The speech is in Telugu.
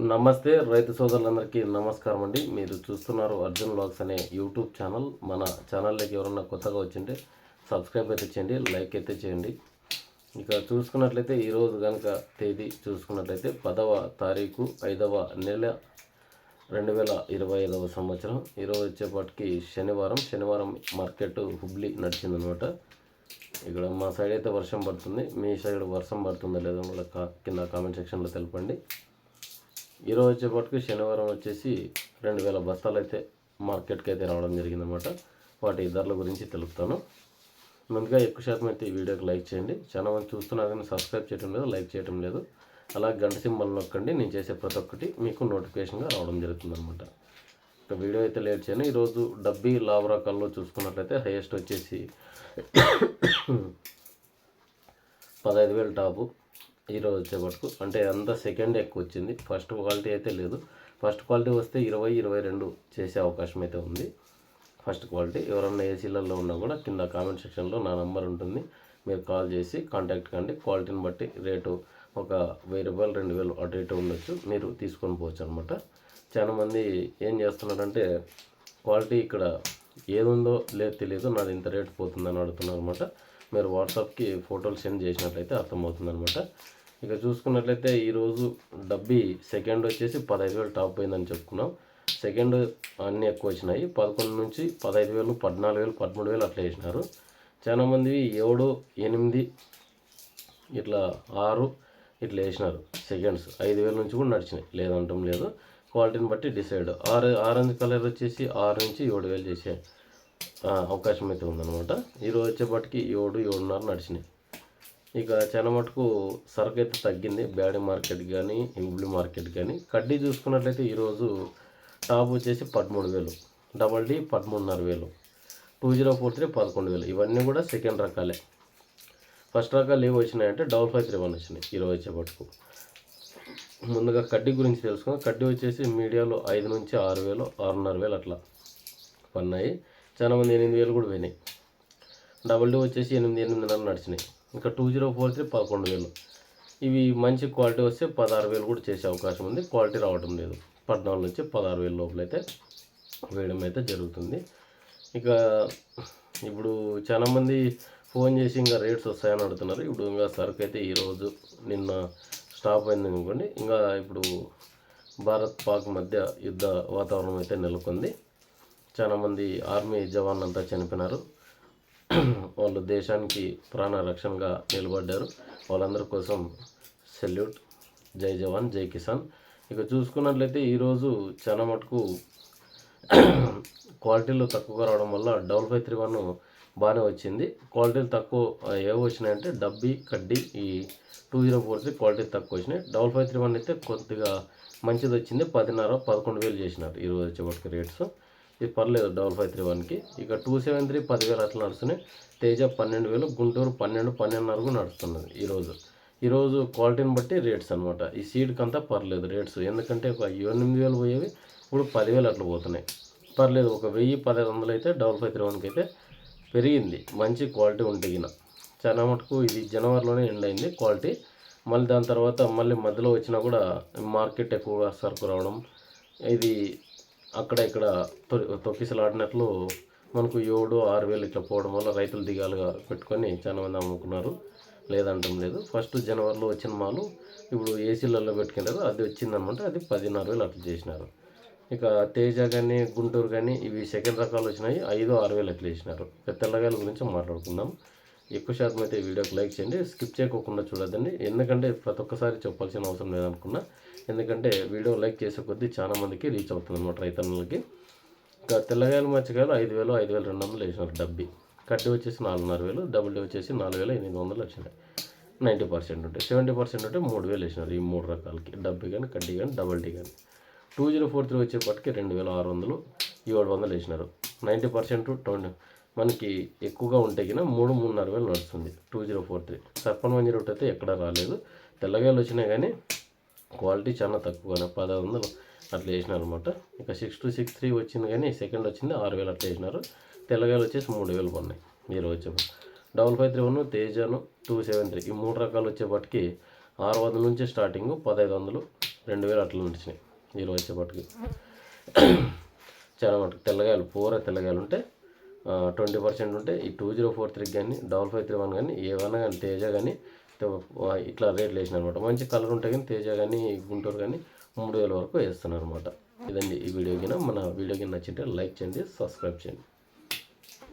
నమస్తే రైతు సోదరులందరికీ నమస్కారం అండి. మీరు చూస్తున్నారు అర్జున్ వ్లాగ్స్ అనే యూట్యూబ్ ఛానల్. మన ఛానల్లోకి ఎవరన్నా కొత్తగా వచ్చింటే సబ్స్క్రైబ్ అయితే చేయండి లైక్ అయితే చేయండి. ఇక చూసుకున్నట్లయితే ఈరోజు కనుక తేదీ చూసుకున్నట్లయితే పదవ తారీఖు ఐదవ నెల రెండు వేల ఇరవై ఐదవ సంవత్సరం. ఈరోజు వచ్చేపాటికి శనివారం. శనివారం మార్కెట్ హుబ్లీ నడిచిందనమాట. ఇక్కడ మా సైడ్ అయితే వర్షం పడుతుంది. మీ సైడ్ వర్షం పడుతుందో లేదో కూడా కా- కింద కామెంట్ సెక్షన్లో తెలపండి. ఈరోజు వచ్చేపాటుకు శనివారం వచ్చేసి రెండు వేల బస్తాలు అయితే మార్కెట్కి అయితే రావడం జరిగిందనమాట వాటి ధరల గురించి తెలుపుతాను. ముందుగా ఎక్కువ శాతం అయితే ఈ వీడియోకి లైక్ చేయండి. చాలా మంది చూస్తున్నారు కానీ సబ్స్క్రైబ్ చేయడం లేదు లైక్ చేయడం లేదు. అలా గంట సింబల్ నొక్కండి. నేను చేసే ప్రతి ఒక్కటి మీకు నోటిఫికేషన్గా రావడం జరుగుతుందనమాట ఇక వీడియో అయితే లేట్ చేయను. ఈరోజు డబ్బీ లావ్ రకాల్లో చూసుకున్నట్లయితే హైయెస్ట్ వచ్చేసి పదహైదు వేలు టాపు. ఈరోజు వచ్చేపట్టుకు అంటే అంత సెకండ్ ఎక్కువ వచ్చింది. ఫస్ట్ క్వాలిటీ అయితే లేదు. ఫస్ట్ క్వాలిటీ వస్తే ఇరవై ఇరవై రెండు చేసే అవకాశం అయితే ఉంది. ఫస్ట్ క్వాలిటీ ఎవరన్నా ఏసీలలో ఉన్నా కూడా కింద కామెంట్ సెక్షన్లో నా నంబర్ ఉంటుంది. మీరు కాల్ చేసి కాంటాక్ట్ కండి. క్వాలిటీని బట్టి రేటు ఒక వెయ్యి రూపాయలు రెండు వేలు అటు ఇటు ఉండొచ్చు. మీరు తీసుకొని పోవచ్చు అనమాట చాలామంది ఏం చేస్తున్నారంటే క్వాలిటీ ఇక్కడ ఏదుందో లేదు తెలియదు నాది ఇంత రేటు పోతుందని అడుగుతున్నారు అనమాట మీరు వాట్సాప్కి ఫోటోలు సెండ్ చేసినట్లయితే అర్థమవుతుందన్నమాట. ఇక చూసుకున్నట్లయితే ఈరోజు డబ్బీ సెకండ్ వచ్చేసి పదహైదు వేలు టాప్ అయిందని చెప్పుకున్నాం. సెకండ్ అన్నీ ఎక్కువ వచ్చినాయి. పదకొండు నుంచి పదహైదు వేలు పద్నాలుగు వేలు పదమూడు వేలు అట్లా వేసినారు. చాలామంది ఏడు ఎనిమిది ఇట్లా ఆరు ఇట్లా వేసినారు సెకండ్స్. ఐదు వేల నుంచి కూడా నడిచినాయి. లేదంటాం లేదు. క్వాలిటీని బట్టి డిసైడ్. ఆరు ఆరెంజ్ కలర్ వచ్చేసి ఆరు నుంచి ఏడు వేలు చేసే అవకాశం అయితే ఉందన్నమాట. ఈరోజు వచ్చేపటికి ఏడు ఏడున్నర నడిచినాయి. ఇక చాలా మటుకు సరుకు అయితే తగ్గింది. బ్యాడి మార్కెట్ కానీ ఇంబ్లీ మార్కెట్ కానీ కడ్డీ చూసుకున్నట్లయితే ఈరోజు టాప్ వచ్చేసి పదమూడు వేలు. డబల్ డి పదమూడున్నర వేలు. టూ జీరో ఫోర్ త్రీ పదకొండు వేలు. ఇవన్నీ కూడా సెకండ్ రకాలే. ఫస్ట్ రకాలు ఏవి వచ్చినాయంటే డబల్ ఫైవ్ త్రీ వన్ వచ్చినాయి ఈరోజు వచ్చేపట్టుకు ముందుగా కడ్డీ గురించి తెలుసుకుందాం. కడ్డీ వచ్చేసి మీడియాలో ఐదు నుంచి ఆరు వేలు ఆరున్నర వేలు అట్లా పన్నాయి. చాలామంది ఎనిమిది వేలు కూడా పోయినాయి. డబల్ డీ వచ్చేసి ఎనిమిది ఎనిమిదిన్నర నడిచినాయి. ఇంకా టూ జీరో ఫోర్ త్రీ పదకొండు వేలు. ఇవి మంచి క్వాలిటీ వస్తే పదహారు వేలు కూడా చేసే అవకాశం ఉంది. క్వాలిటీ రావడం లేదు. పద్నాలుగు నుంచి పదహారు వేల లోపలైతే వేయడం అయితే జరుగుతుంది. ఇక ఇప్పుడు చాలామంది ఫోన్ చేసి ఇంకా రేట్స్ వస్తాయని అడుగుతున్నారు. ఇప్పుడు ఇంకా సరుకు అయితే ఈరోజు నిన్న స్టాప్ అయింది అనుకోండి. ఇంకా ఇప్పుడు భారత్ పాక్ మధ్య యుద్ధ వాతావరణం అయితే నెలకొంది. చాలామంది ఆర్మీ జవాన్లు అంతా చనిపోయినారు. వాళ్ళు దేశానికి ప్రాణ రక్షణగా నిలబడ్డారు. వాళ్ళందరి కోసం సెల్యూట్. జై జవాన్ జై కిసాన్. ఇక చూసుకున్నట్లయితే ఈరోజు చాలా మటుకు క్వాలిటీలో తక్కువగా రావడం వల్ల డబల్ ఫైవ్ త్రీ వన్ బాగానే వచ్చింది. క్వాలిటీలు తక్కువ ఏవి వచ్చినాయంటే డబ్బి కడ్డీ ఈ two zero four three quality తక్కువ వచ్చినాయి. డబల్ ఫైవ్ త్రీ వన్ అయితే కొద్దిగా మంచిది వచ్చింది. పదిన్నర పదకొండు వేలు చేసినారు ఈరోజు వచ్చేపటికి రేట్స్. ఇది పర్లేదు డబల్ ఫైవ్ త్రీ వన్కి ఇక టూ సెవెన్ త్రీ పదివేలు అట్లా నడుస్తున్నాయి. తేజ పన్నెండు వేలు గుంటూరు పన్నెండు పన్నెండున్నరకు నడుస్తున్నది ఈరోజు ఈరోజు క్వాలిటీని బట్టి రేట్స్ అనమాట ఈ సీడ్కి అంతా పర్లేదు రేట్స్ ఎందుకంటే ఒక ఎనిమిది వేలు పోయేవి ఇప్పుడు పదివేలు అట్లా పోతున్నాయి. పర్లేదు ఒక వెయ్యి పదిహేను వందలు అయితే డబల్ ఫైవ్ త్రీ వన్కి అయితే పెరిగింది. మంచి క్వాలిటీ ఉంటగిన చాలా మటుకు ఇది జనవరిలోనే ఎండ్ అయింది క్వాలిటీ మళ్ళీ దాని తర్వాత మళ్ళీ మధ్యలో వచ్చినా కూడా మార్కెట్ ఎక్కువగా సరుకు రావడం ఇది అక్కడ ఇక్కడ తొక్కిసలాడినట్లు మనకు ఏడు ఆరు వేలు ఇట్లా పోవడం వల్ల రైతులు దిగాలుగా పెట్టుకొని చాలా మంది అమ్ముకున్నారు. లేదంటాం లేదు. ఫస్ట్ జనవరిలో వచ్చిన మాలు ఇప్పుడు ఏసీలలో పెట్టుకున్నారు. అది వచ్చిందనమాట. అది పదిన్నర వేలు అట్లా చేసినారు. ఇక తేజ కానీ గుంటూరు కానీ ఇవి సెకండ్ రకాలు వచ్చినాయి. ఐదు ఆరు వేలు అట్లా చేసినారు. ఇక తెల్లగాయల గురించి మాట్లాడుకుందాం. ఎక్కువ శాతం అయితే వీడియోకి లైక్ చేయండి స్కిప్ చేయకోకుండా చూడదండి ఎందుకంటే ప్రతి ఒక్కసారి చెప్పాల్సిన అవసరం లేదనుకున్నా ఎందుకంటే వీడియో లైక్ చేసే కొద్దీ చాలా మందికి రీచ్ అవుతుంది అనమాట రైతన్నులకి. ఇంకా తెల్లగాయలు మచ్చకాయలు ఐదు వేలు ఐదు వేలు రెండు వందలు వేసినారు డబ్బి. కడ్డీ వచ్చేసి నాలుగున్నర వేలు డబుల్ డీ వచ్చేసి నాలుగు వేల ఎనిమిది వందలు వచ్చినాయి. నైంటీ పర్సెంట్ ఉంటాయి సెవెంటీ పర్సెంట్ ఉంటే మూడు వేలు వేసినారు ఈ మూడు రకాలకి. డబ్బి కానీ కడ్డీ కానీ డబల్ డీ కానీ. టూ జీరో ఫోర్ త్రీ వచ్చేప్పటికి రెండు వేల ఆరు వందలు ఏడు వందలు వేసినారు. నైంటీ పర్సెంట్ ట్వంటీ మనకి ఎక్కువగా ఉంటే కింద మూడు మూడున్నర వేలు నడుస్తుంది. Two zero four three. సర్పన్ one zero అయితే ఎక్కడ రాలేదు. తెల్లగాయలు వచ్చినాయి కానీ క్వాలిటీ చాలా తక్కువగానే పదహారు వందలు అట్లా వేసినారు అనమాట ఇక సిక్స్ టు సిక్స్ త్రీ వచ్చింది కానీ సెకండ్ వచ్చింది ఆరు వేలు అట్లా వేసినారు. తెల్లగాయలు వచ్చేసి మూడు వేలు పడినాయి మీరు వచ్చేప్పుడు డబల్ ఫైవ్ త్రీ వన్ తేజాను టూ సెవెన్ త్రీ. ఈ మూడు రకాలు వచ్చేపటికి ఆరు వందల నుంచి స్టార్టింగ్ పదహైదు వందలు రెండు వేలు అట్లా నడిచినాయి మీరు వచ్చేపటికి. చాలా మటుకు తెల్లగాయలు పూర తెల్లగాయలు ఉంటే ట్వంటీ పర్సెంట్ ఉంటే ఈ టూ జీరో ఫోర్ త్రీ కానీ డబల్ ఫైవ్ త్రీ వన్ కానీ ఏమన్నా కానీ తేజ కానీ ఇట్లా రేట్లు వేసిన అనమాట మంచి కలర్ ఉంటాయి కానీ తేజ కానీ గుంటూరు కానీ మూడు వేల వరకు వేస్తున్నారు అనమాట ఇదండి ఈ వీడియో కింద. మన వీడియో కింద నచ్చింటే లైక్ చేయండి సబ్స్క్రైబ్ చేయండి.